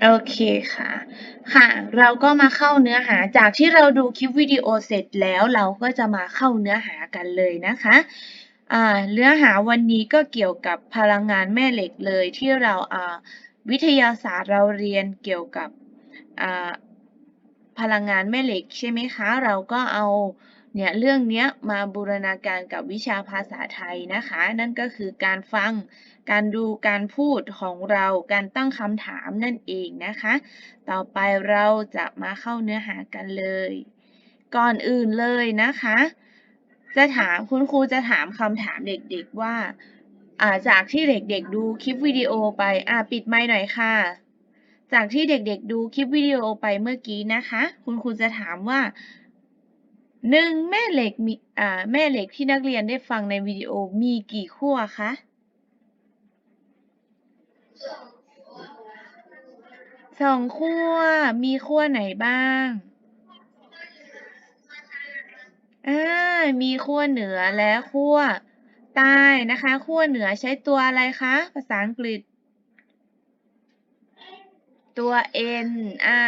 โอเคค่ะ ค่ะ เราก็มาเข้าเนื้อหา จากที่เราดูคลิปวิดีโอเสร็จแล้วเราก็จะมาเข้าเนื้อหากันเลยนะคะอ่าเนื้อหาวันนี้ก็เกี่ยวกับพลังงานแม่เหล็กเลยที่เราอ่าวิทยาศาสตร์เราเรียนเกี่ยวกับอ่าพลังงานแม่เหล็กใช่ไหมคะ เราก็เอา เนี่ยเรื่องเนี้ยมาบูรณาการกับวิชาภาษาไทยนะคะ นั่นก็คือการฟัง การดูการพูดของเราการตั้งคำถามนั่นเองนะคะ ต่อไปเราจะมาเข้าเนื้อหากันเลย ก่อนอื่นเลยนะคะ จะถามคุณครูจะถามคำถามเด็กๆว่าาจากที่เด็กๆดูคลิปวิดีโอไปอ่าปิดไมค์หน่อยค่ะ จากที่เด็กๆดูคลิปวิดีโอไปเมื่อกี้นะคะ คุณครูจะถามว่า หนึ่งแม่เหล็กมีอ่าแม่เหล็กที่นักเรียนได้ฟังในวิดีโอมีกี่ขั้วคะสองขั้วมีขั้วไหนบ้างอ่ามีขั้วเหนือและขั้วใต้นะคะขั้วเหนือใช้ตัวอะไรคะภาษาอังกฤษ ตัว n อ่า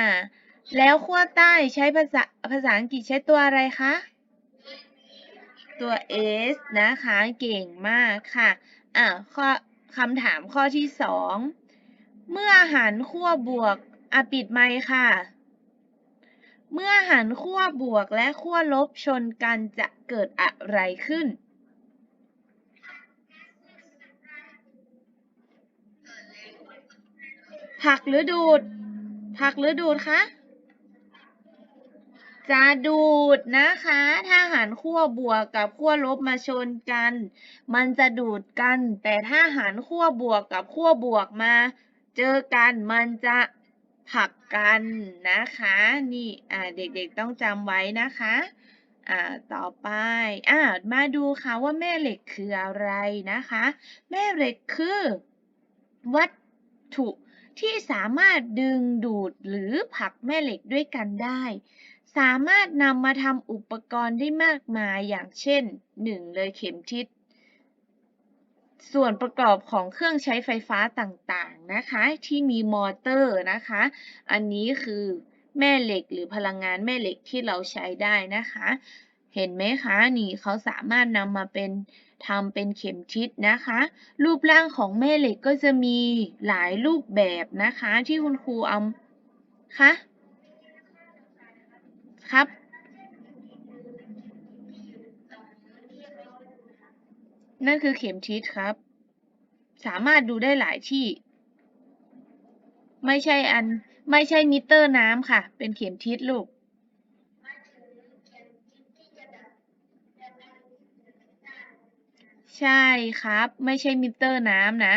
แล้วขั้วใต้ใช้ภาษาภาษาอังกฤษใช้ตัวอะไรคะ ตัว s นะคะ เก่งมากค่ะ อ่าข้อคำถามข้อที่สอง เมื่อหันขั้วบวกอะปิดไมค์ค่ะ เมื่อหันขั้วบวกและขั้วลบชนกันจะเกิดอะไรขึ้นผลักหรือดูดผลักหรือดูดคะ จะดูดนะคะ ถ้าหันขั้วบวกกับขั้วลบมาชนกัน มันจะดูดกัน แต่ถ้าหันขั้วบวกกับขั้วบวกมา เจอกันมันจะผลักกันนะคะ นี่เด็กๆต้องจำไว้นะคะอ่าต่อไปอ่ามาดูค่ะว่าแม่เหล็กคืออะไรนะคะ แม่เหล็กคือ วัตถุที่สามารถดึงดูดหรือผลักแม่เหล็กด้วยกันได้ สามารถนำมาทำอุปกรณ์ได้มากมายอย่างเช่น 1. เลยเข็มทิศ ส่วนประกอบของเครื่องใช้ไฟฟ้าต่างๆนะคะ ที่มีมอเตอร์นะคะ อันนี้คือแม่เหล็กหรือพลังงานแม่เหล็กที่เราใช้ได้นะคะ เห็นไหมคะ นี่เขาสามารถนำมาเป็นทำเป็นเข็มทิศนะคะ รูปร่างของแม่เหล็กก็จะมีหลายรูปแบบนะคะ ที่คุณครูเอาคะ ครับ นั่นคือเข็มทิศครับ สามารถดูได้หลายที่ ไม่ใช่อันไม่ใช่มิเตอร์น้ำค่ะ เป็นเข็มทิศลูกใช่ครับ ไม่ใช่มิเตอร์น้ำนะ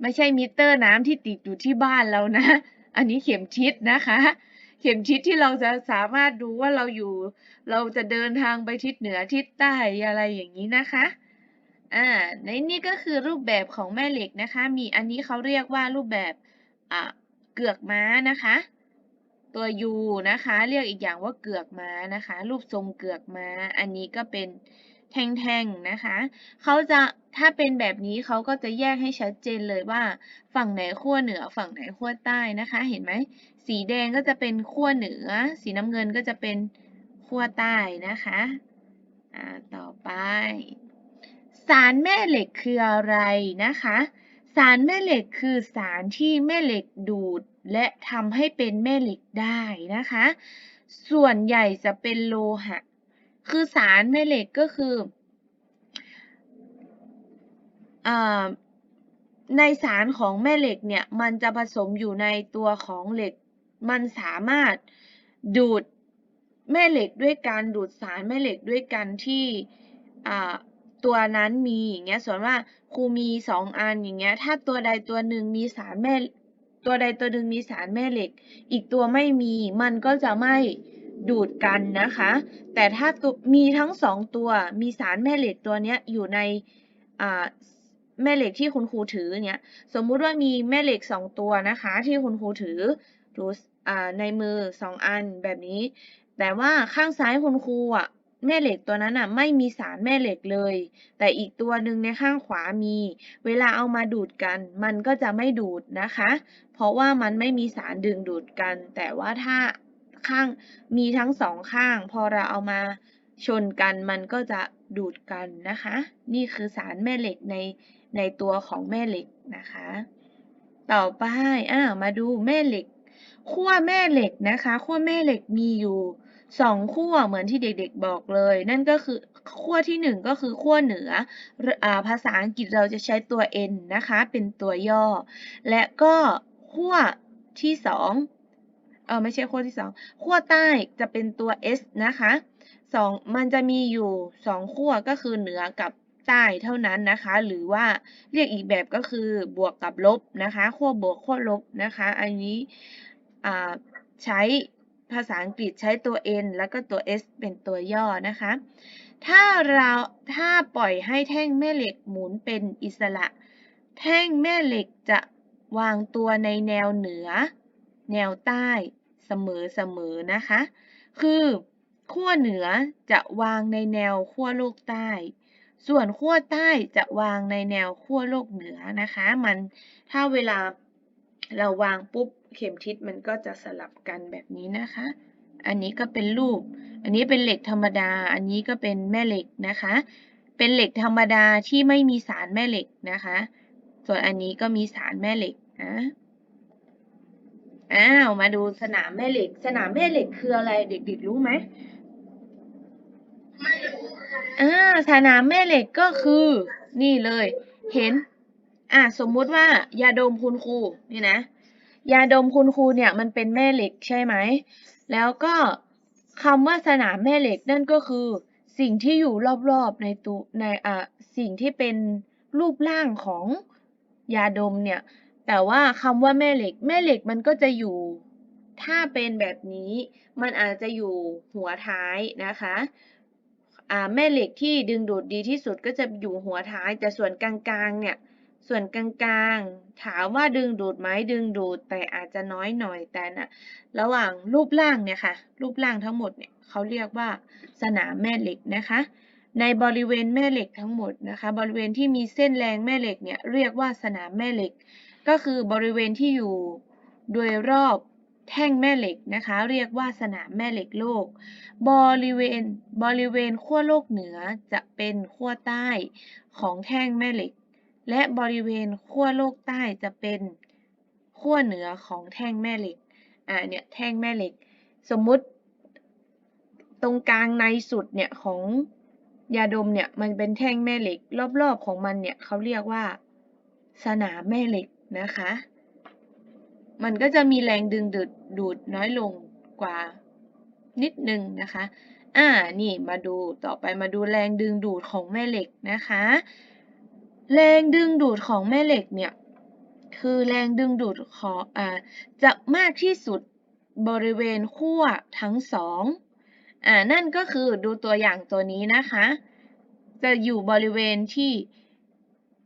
ไม่ใช่มิเตอร์น้ำที่ติดอยู่ที่บ้านเรานะ อันนี้เข็มทิศนะคะ เข็มทิศที่เราจะสามารถดูว่าเราอยู่ เราจะเดินทางไปทิศเหนือทิศใต้อะไรอย่างนี้นะคะ อ่า ในนี่ก็คือรูปแบบของแม่เหล็กนะคะ มีอันนี้เขาเรียกว่ารูปแบบอ่าเกือกม้านะคะ ตัว U นะคะ เรียกอีกอย่างว่าเกือกม้านะคะ รูปทรงเกือกม้า อันนี้ก็เป็น แท่งๆนะคะเขาจะถ้าเป็นแบบนี้เขาก็จะแยกให้ชัดเจนเลยว่า ฝั่งไหนขั้วเหนือฝั่งไหนขั้วใต้นะคะ เห็นไหมสีแดงก็จะเป็นขั้วเหนือ สีน้ำเงินก็จะเป็นขั้วใต้นะคะอ่าต่อไป สารแม่เหล็กคืออะไรนะคะ สารแม่เหล็กคือสารที่แม่เหล็กดูดและทำให้เป็นแม่เหล็กได้นะคะ ส่วนใหญ่จะเป็นโลหะ คือสารแม่เหล็กก็คืออในสารของแม่เหล็กเนี่ยมันจะผสมอยู่ในตัวของเหล็ก มันสามารถดูดแม่เหล็กด้วยการดูดสารแม่เหล็กด้วยกันที่ตัวนั้นมีอย่างเงี้ยส่วนว่าครูมีสองอันอย่างเงี้ยถ้าตัวใดตัวหนึ่งมีสารแม่ตัวใดตัวหนึ่งมีสารแม่เหล็ก อีกตัวไม่มีมันก็จะไม่ ดูดกันนะคะ แต่ถ้าตัวมีทั้งสองตัวมีสารแม่เหล็กตัวนี้อยู่ในแม่เหล็กที่คุณครูถือเนี่ยสมมุติว่ามีแม่เหล็กสองตัวนะคะ ที่คุณครูถือถือในมือสองอันแบบนี้ แต่ว่าข้างซ้ายคุณครูอะแม่เหล็กตัวนั้นอะไม่มีสารแม่เหล็กเลย แต่อีกตัวหนึ่งในข้างขวามี เวลาเอามาดูดกัน มันก็จะไม่ดูดนะคะ เพราะว่ามันไม่มีสารดึงดูดกัน แต่ว่าถ้า ข้างมีทั้งสองข้าง พอเราเอามาชนกันมันก็จะดูดกันนะคะ นี่คือสารแม่เหล็กในในตัวของแม่เหล็กนะคะ ต่อไปอ่ามาดูแม่เหล็กขั้วแม่เหล็กนะคะขั้วแม่เหล็กมีอยู่สองขั้วเหมือนที่เด็กๆบอกเลย นั่นก็คือขั้วที่หนึ่งก็คือขั้วเหนืออาภาษาอังกฤษเราจะใช้ตัว n นะคะ เป็นตัวย่อ และก็ขั้วที่สอง เออไม่ใช่ขั้วที่สองขั้วใต้จะเป็นตัว s นะคะสองมันจะมีอยู่สองขั้วก็คือเหนือกับใต้เท่านั้นนะคะ หรือว่าเรียกอีกแบบก็คือบวกกับลบนะคะขั้วบวกขั้วลบนะคะ อันนี้ใช้ภาษาอังกฤษใช้ตัว n แล้วก็ตัว s เป็นตัวย่อนะคะ ถ้าเราถ้าปล่อยให้แท่งแม่เหล็กหมุนเป็นอิสระ แท่งแม่เหล็กจะวางตัวในแนวเหนือ แนวใต้เสมอเสมอนะคะ คือขั้วเหนือจะวางในแนวขั้วโลกใต้ ส่วนขั้วใต้จะวางในแนวขั้วโลกเหนือนะคะ มันถ้าเวลาเราวางปุ๊บเข็มทิศมันก็จะสลับกันแบบนี้นะคะ อันนี้ก็เป็นรูป อันนี้เป็นเหล็กธรรมดา อันนี้ก็เป็นแม่เหล็กนะคะ เป็นเหล็กธรรมดาที่ไม่มีสารแม่เหล็กนะคะ ส่วนอันนี้ก็มีสารแม่เหล็กนะ อ้าวมาดูสนามแม่เหล็ก สนามแม่เหล็กคืออะไรเด็กๆรู้ไหมไม่รู้อ่าสนามแม่เหล็กก็คือ นี่เลย เห็น อ่าสมมุติว่ายาดมคุณครูนี่นะยาดมคุณครูเนี่ยมันเป็นแม่เหล็กใช่ไหม แล้วก็คำว่าสนามแม่เหล็กนั่นก็คือ สิ่งที่อยู่รอบๆในตัวในอะสิ่งที่เป็นรูปร่างของยาดมเนี่ย แต่ว่าคำว่าแม่เหล็ก แม่เหล็กมันก็จะอยู่ ถ้าเป็นแบบนี้มันอาจจะอยู่หัวท้ายนะคะแม่เหล็กที่ดึงดูดดีที่สุดก็จะอยู่หัวท้าย แต่ส่วนกลางๆเนี่ยส่วนกลางๆ ถามว่าดึงดูดไหมดึงดูดแต่อาจจะน้อยหน่อยแต่นะระหว่างรูปร่างเนี่ยค่ะ รูปร่างทั้งหมดเนี่ยเขาเรียกว่าสนามแม่เหล็กนะคะ ในบริเวณแม่เหล็กทั้งหมดนะคะ บริเวณที่มีเส้นแรงแม่เหล็กเนี่ยเรียกว่าสนามแม่เหล็ก ก็คือบริเวณที่อยู่โดยรอบแท่งแม่เหล็กนะคะ เรียกว่าสนามแม่เหล็กโลก บริเวณบริเวณขั้วโลกเหนือจะเป็นขั้วใต้ของแท่งแม่เหล็ก และบริเวณขั้วโลกใต้จะเป็นขั้วเหนือของแท่งแม่เหล็กอ่าเนี่ยแท่งแม่เหล็ก สมมุติ ตรงกลางในสุดเนี่ยของยาดมเนี่ยมันเป็นแท่งแม่เหล็ก รอบๆของมันเนี่ยเขาเรียกว่า สนามแม่เหล็ก นะคะ มันก็จะมีแรงดึงดูดดูดน้อยลงกว่านิดนึงนะคะ อ่า นี่มาดูต่อไปมาดูแรงดึงดูดของแม่เหล็กนะคะ แรงดึงดูดของแม่เหล็กเนี่ยคือแรงดึงดูดของอ่าจะมากที่สุดบริเวณขั้วทั้งสองอ่านั่นก็คือดูตัวอย่างตัวนี้นะคะ จะอยู่บริเวณที่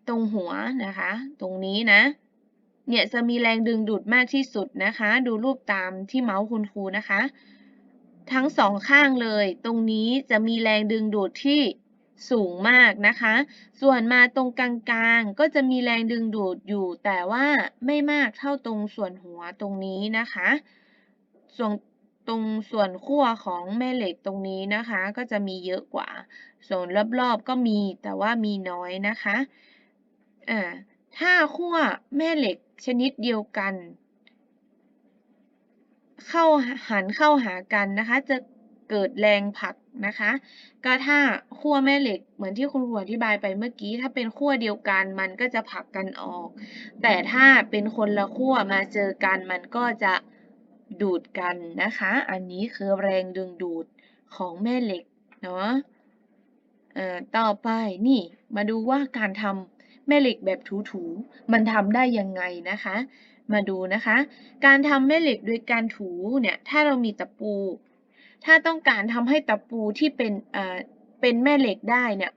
ตรงหัวนะคะ ตรงนี้นะ เนี่ยจะมีแรงดึงดูดมากที่สุดนะคะ ดูรูปตามที่เมาส์คุณครูนะคะ ทั้งสองข้างเลย ตรงนี้จะมีแรงดึงดูดที่สูงมากนะคะ ส่วนมาตรงกลางๆ ก็จะมีแรงดึงดูดอยู่ แต่ว่าไม่มากเท่าตรงส่วนหัวตรงนี้นะคะ ส่วนตรงส่วนขั้วของแม่เหล็กตรงนี้นะคะ ก็จะมีเยอะกว่า ส่วนรอบๆก็มีแต่ว่ามีน้อยนะคะ อ่า ถ้าขั้วแม่เหล็ก ชนิดเดียวกัน เข้าหันเข้าหากันนะคะ จะเกิดแรงผลักนะคะก็ถ้าขั้วแม่เหล็กเหมือนที่คุณครูอธิบายไปเมื่อกี้ ถ้าเป็นขั้วเดียวกันมันก็จะผลักกันออก แต่ถ้าเป็นคนละขั้วมาเจอกันมันก็จะดูดกันนะคะ อันนี้คือแรงดึงดูดของแม่เหล็กเนาะต่อไปนี่มาดูว่าการทำ แม่เหล็กแบบถูๆมันทำได้ยังไงนะคะ มาดูนะคะ การทำแม่เหล็กโดยการถูเนี่ยถ้าเรามีตะปู ถ้าต้องการทำให้ตะปูที่เป็นเอ่อเป็นแม่เหล็กได้เนี่ย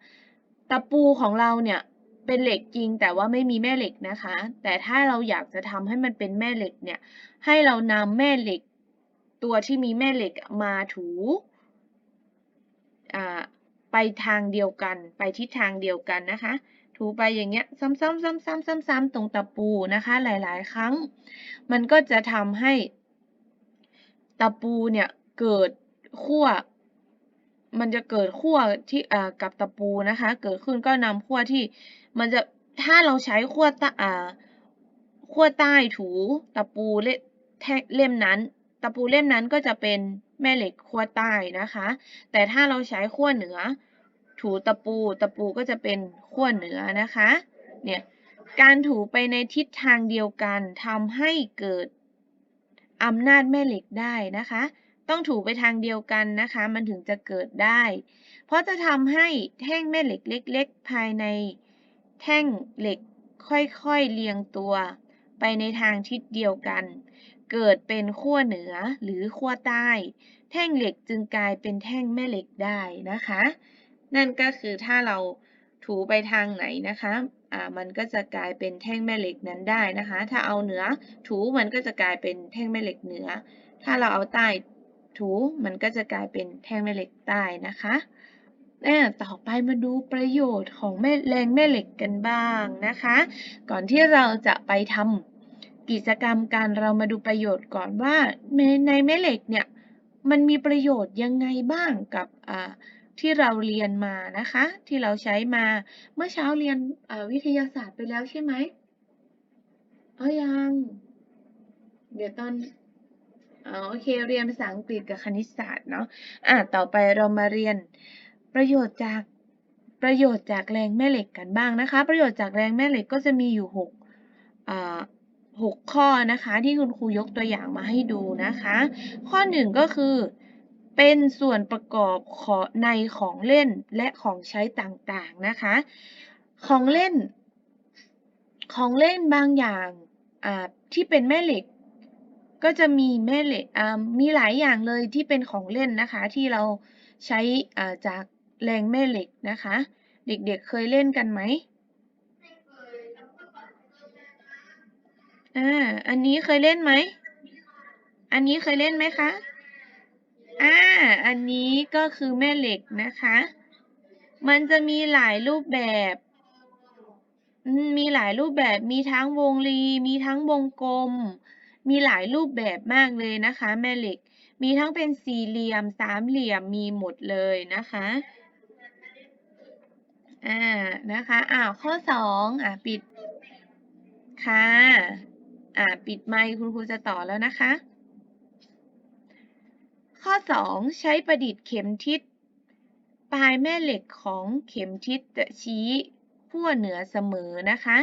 ตะปูของเราเนี่ยเป็นเหล็กจริงแต่ว่าไม่มีแม่เหล็กนะคะ แต่ถ้าเราอยากจะทำให้มันเป็นแม่เหล็กเนี่ยให้เรานำแม่เหล็ก ตัวที่มีแม่เหล็กมาถูไปทางเดียวกัน ไปทิศทางเดียวกันนะคะ ถูไปอย่างเงี้ย ซ้ำๆซ้ำๆซ้ำๆตรงตะปูนะคะ หลายๆ ครั้ง มันก็จะทำให้ตะปูเนี่ยเกิดขั้วมันจะเกิดขั้วที่อ่ากับตะปูนะคะ เกิดขึ้นก็นำขั้วที่มันจะถ้าเราใช้ขั้วต้อ่าขั้วใต้ถูตะปูเล่แท่เล่มนั้น ตะปูเล่มนั้นก็จะเป็นแม่เหล็กขั้วใต้นะคะ แต่ถ้าเราใช้ขั้วเหนือ ถูตะปู ตะปูก็จะเป็นขั้วเหนือนะคะ เนี่ย การถูไปในทิศทางเดียวกันทำให้เกิดอำนาจแม่เหล็กได้นะคะ ต้องถูไปทางเดียวกันนะคะ มันถึงจะเกิดได้ เพราะจะทำให้แท่งแม่เหล็กเล็ก ๆ ภายในแท่งเหล็กค่อยๆเรียงตัว ไปในทางทิศเดียวกัน เกิดเป็นขั้วเหนือหรือขั้วใต้ แท่งเหล็กจึงกลายเป็นแท่งแม่เหล็กได้นะคะ นั่นก็คือถ้าเราถูไปทางไหนนะคะอ่ามันก็จะกลายเป็นแท่งแม่เหล็กนั้นได้นะคะ ถ้าเอาเหนือถูมันก็จะกลายเป็นแท่งแม่เหล็กเหนือ ถ้าเราเอาใต้ถูมันก็จะกลายเป็นแท่งแม่เหล็กใต้นะคะเอ่ต่อไปมาดูประโยชน์ของแม่แรงแม่เหล็กกันบ้างนะคะ ก่อนที่เราจะไปทำกิจกรรมการเรามาดูประโยชน์ก่อนว่าในในแม่เหล็กเนี่ยมันมีประโยชน์ยังไงบ้างกับอ่า ที่เราเรียนมานะคะ ที่เราใช้มาเมื่อเช้าเรียนวิทยาศาสตร์ไปแล้วใช่ไหมเออยัง เดี๋ยวตอนอ๋อโอเคเรียนภาษาอังกฤษกับคณิตศาสตร์เนาะอะต่อไปเรามาเรียนประโยชน์จากประโยชน์จากแรงแม่เหล็กกันบ้างนะคะ ประโยชน์จากแรงแม่เหล็กก็จะมีอยู่หกอ่าหกข้อนะคะ ที่คุณครูยกตัวอย่างมาให้ดูนะคะ ข้อหนึ่งก็คือ เป็นส่วนประกอบขอในของเล่นและของใช้ต่างๆนะคะ ของเล่น ของเล่นบางอย่างที่เป็นแม่เหล็ก ก็จะมีแม่เหล็กมีหลายอย่างเลยที่เป็นของเล่นนะคะ ที่เราใช้จากแรงแม่เหล็กนะคะ เด็กๆเเคยเล่นกันไหมอ่าอันนี้เคยเล่นไหม อันนี้เคยเล่นไหมคะ อ่า อันนี้ก็คือแม่เหล็กนะคะ มันจะมีหลายรูปแบบ มีหลายรูปแบบ มีทั้งวงรี มีทั้งวงกลม มีหลายรูปแบบมากเลยนะคะ แม่เหล็ก มีทั้งเป็นสี่เหลี่ยม สามเหลี่ยม มีหมดเลยนะคะ อ่า นะคะอ่าข้อสองอ่าปิด ค่ะ อ่า ปิดไมค์คุณครูจะต่อแล้วนะคะ ข้อ 2 ใช้ประดิษฐ์เข็มทิศ ปลายแม่เหล็กของเข็มทิศจะชี้ขั้วเหนือเสมอนะคะ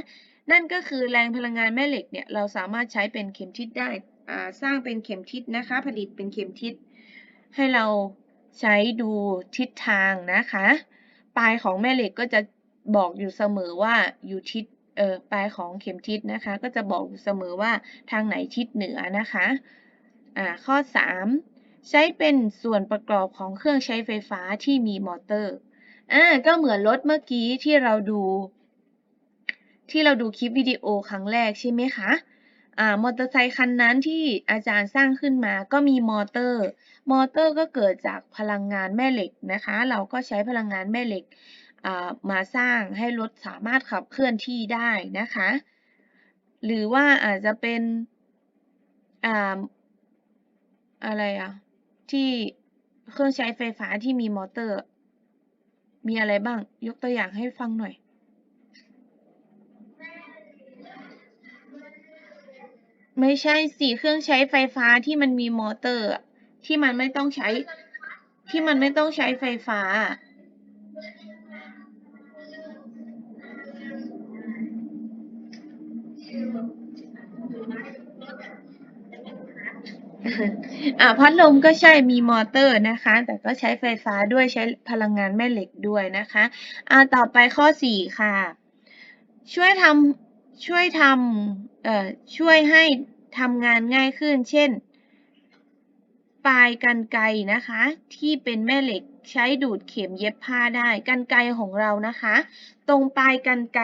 นั่นก็คือแรงพลังงานแม่เหล็กเนี่ยเราสามารถใช้เป็นเข็มทิศได้สร้างเป็นเข็มทิศนะคะ ผลิตเป็นเข็มทิศ ให้เราใช้ดูทิศทางนะคะ ปลายของแม่เหล็กก็จะบอกอยู่เสมอว่าอยู่ทิศเออปลายของเข็มทิศนะคะ ก็จะบอกอยู่เสมอว่าทางไหนทิศเหนือนะคะอ่าข้อ 3 ใช้เป็นส่วนประกอบของเครื่องใช้ไฟฟ้าที่มีมอเตอร์ อ่า ก็เหมือนรถเมื่อกี้ที่เราดู ที่เราดูคลิปวิดีโอครั้งแรกใช่ไหมคะ อ่า มอเตอร์ไซคันนั้นที่อาจารย์สร้างขึ้นมาก็มีมอเตอร์ มอเตอร์ก็เกิดจากพลังงานแม่เหล็กนะคะ เราก็ใช้พลังงานแม่เหล็ก อ่า มาสร้างให้รถสามารถขับเคลื่อนที่ได้นะคะ หรือว่าอาจจะเป็น อ่า อะไรอะ ที่เครื่องใช้ไฟฟ้าที่มีมอเตอร์ มีอะไรบ้าง ยกตัวอย่างให้ฟังหน่อย ไม่ใช่สิเครื่องใช้ไฟฟ้าที่มันมีมอเตอร์ ที่มันไม่ต้องใช้ ที่มันไม่ต้องใช้ไฟฟ้า อ่าพัดลมก็ใช่มีมอเตอร์นะคะ แต่ก็ใช้ไฟฟ้าด้วยใช้พลังงานแม่เหล็กด้วยนะคะอ่าต่อไปข้อสี่ค่ะ ช่วยทำช่วยทำเอ่อช่วยให้ทำงานง่ายขึ้น เช่น ปลายกันไกนะคะ ที่เป็นแม่เหล็กใช้ดูดเข็มเย็บผ้าได้กันไกของเรานะคะ ตรงปลายกันไก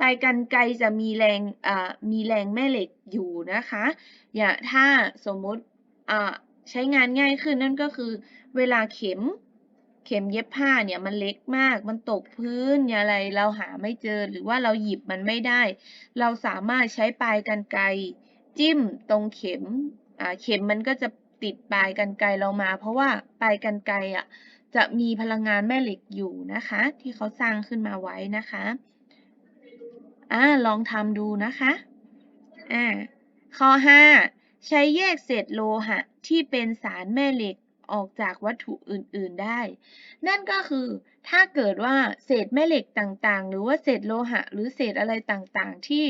ปลายกันไกจะมีแรงมีแรงแม่เหล็กอยู่นะคะ อย่าถ้าสมมุติใช้งานง่ายขึ้นนั่นก็คือ เวลาเข็มเข็มเย็บผ้าเนี่ยมันเล็กมาก มันตกพื้นอย่าอะไรเราหาไม่เจอหรือว่าเราหยิบมันไม่ได้ เราสามารถใช้ปลายกรรไกรจิ้มตรงเข็มเข็มมันก็จะติดปลายกรรไกรเรามา เพราะว่าปลายกรรไกรอะจะมีพลังงานแม่เหล็กอยู่นะคะ ที่เขาสร้างขึ้นมาไว้นะคะ อ่าลองทำดูนะคะอ่าข้อ 5 ใช้แยกเศษโลหะที่เป็นสารแม่เหล็กออกจากวัตถุอื่น ๆได้ นั่นก็คือถ้าเกิดว่าเศษแม่เหล็กต่างๆ หรือว่าเศษโลหะ หรือเศษอะไรต่างๆ ที่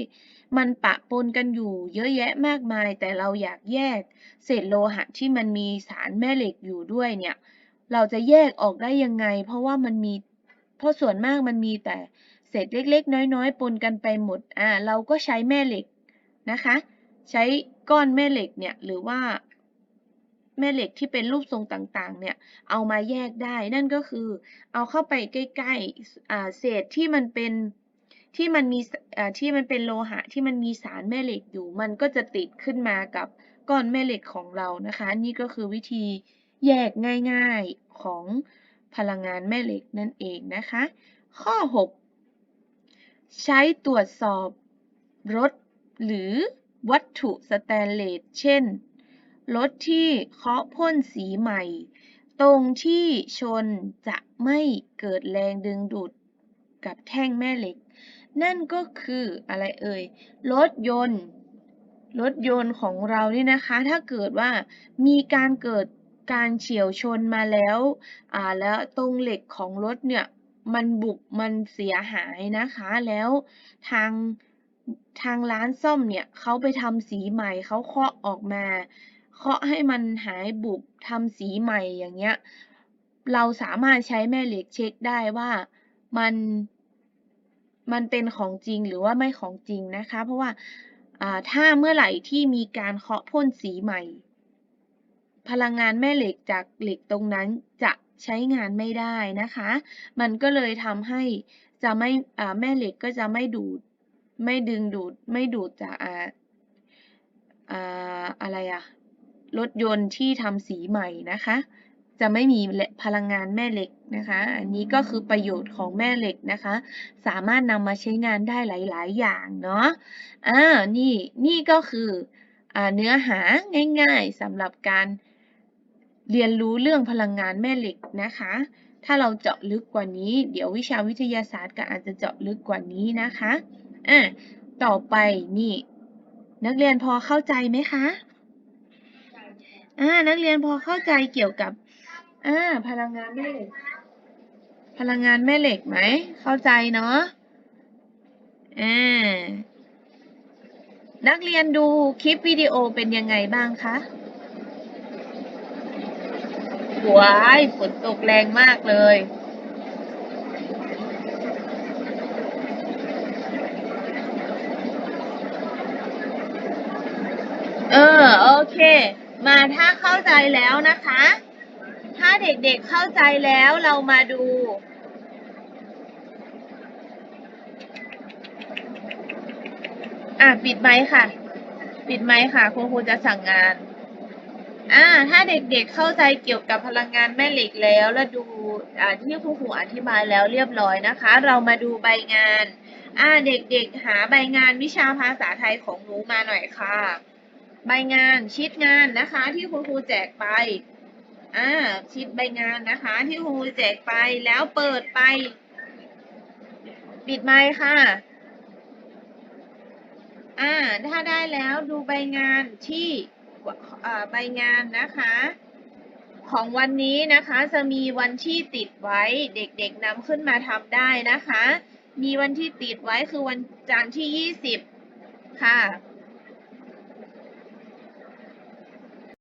มันปะปนกันอยู่เยอะแยะมากมาย แต่เราอยากแยก เศษโลหะที่มันมีสารแม่เหล็กอยู่ด้วยเนี่ย เราจะแยกออกได้ยังไง เพราะว่ามันมี เพราะส่วนมากมันมีแต่ เศษเล็ก ๆ น้อย ๆ ปนกันไปหมด อ่า เราก็ใช้แม่เหล็กนะคะ ใช้ก้อนแม่เหล็กเนี่ย หรือว่า แม่เหล็กที่เป็นรูปทรงต่าง ๆ เนี่ย เอามาแยกได้ นั่นก็คือ เอาเข้าไปใกล้ๆอ่าเศษที่มันเป็นที่มันมีอ่าที่มันเป็นโลหะที่มันมีสารแม่เหล็กอยู่ มันก็จะติดขึ้นมากับก้อนแม่เหล็กของเรานะคะ นี่ก็คือวิธีแยกง่าย ๆของพลังงานแม่เหล็กนั่นเองนะคะ ข้อ 6 ใช้ตรวจสอบรถหรือวัตถุสแตนเลส เช่น รถที่เคาะพ่นสีใหม่ ตรงที่ชนจะไม่เกิดแรงดึงดูดกับแท่งแม่เหล็ก นั่นก็คืออะไรเอ่ย รถยนต์ รถยนต์ของเรานี่นะคะ ถ้าเกิดว่ามีการเกิดการเฉียวชนมาแล้ว อ่า แล้วตรงเหล็กของรถเนี่ย มันบุบมันเสียหายนะคะ แล้วทางทางร้านซ่อมเนี่ยเขาไปทำสีใหม่เขาเคาะออกมาเคาะให้มันหายบุบทำสีใหม่อย่างเงี้ย เราสามารถใช้แม่เหล็กเช็คได้ว่ามันมันเป็นของจริงหรือว่าไม่ของจริงนะคะ เพราะว่าอ่าถ้าเมื่อไหร่ที่มีการเคาะพ่นสีใหม่ พลังงานแม่เหล็กจากเหล็กตรงนั้นจะ ใช้งานไม่ได้นะคะ มันก็เลยทำให้จะไม่แม่เหล็กก็จะไม่ดูด ไม่ดึงดูด ไม่ดูดจากอ่าอ่าอะไรอะรถยนต์ที่ทำสีใหม่นะคะ จะไม่มีพลังงานแม่เหล็กนะคะ อันนี้ก็คือประโยชน์ของแม่เหล็กนะคะ สามารถนำมาใช้งานได้หลาย ๆ อย่างเนาะอ่านี่นี่ก็คืออเนื้อหาง่าย ๆสำหรับการ เรียนรู้เรื่องพลังงานแม่เหล็กนะคะ ถ้าเราเจาะลึกกว่านี้ เดี๋ยววิชาวิทยาศาสตร์ก็อาจจะเจาะลึกกว่านี้นะคะอะต่อไปนี่ นักเรียนพอเข้าใจไหมคะอ่านักเรียนพอเข้าใจเกี่ยวกับอ่าพลังงานแม่เหล็ก พลังงานแม่เหล็กไหม เข้าใจเนาะอ่านักเรียนดูคลิปวิดีโอเป็นยังไงบ้างคะ ว้ายฝนตกแรงมากเลย เออ โอเค มาถ้าเข้าใจแล้วนะคะ ถ้าเด็กๆเข้าใจแล้วเรามาดูอะปิดไมค์ค่ะ ปิดไมค์ค่ะ คุณครูจะสั่งงาน อ่าถ้าเด็กๆเข้าใจเกี่ยวกับพลังงานแม่เหล็กแล้วและดูอ่าที่คุณครูอธิบายแล้วเรียบร้อยนะคะ เรามาดูใบงานอ่าเด็กๆ หาใบงานวิชาภาษาไทยของหนูมาหน่อยค่ะ ใบงานชีตงานนะคะ ที่คุณครูแจกไปอ่าชีตใบงานนะคะ ที่คุณครูแจกไปแล้วเปิดไป ปิดไมค์ค่ะอ่าถ้าได้แล้วดูใบงานที่ ใบงานนะคะ ของวันนี้นะคะจะมีวันที่ติดไว้เด็กๆนำขึ้นมาทำได้นะคะ มีวันที่ติดไว้คือวันจันทร์ที่ 20 ค่ะ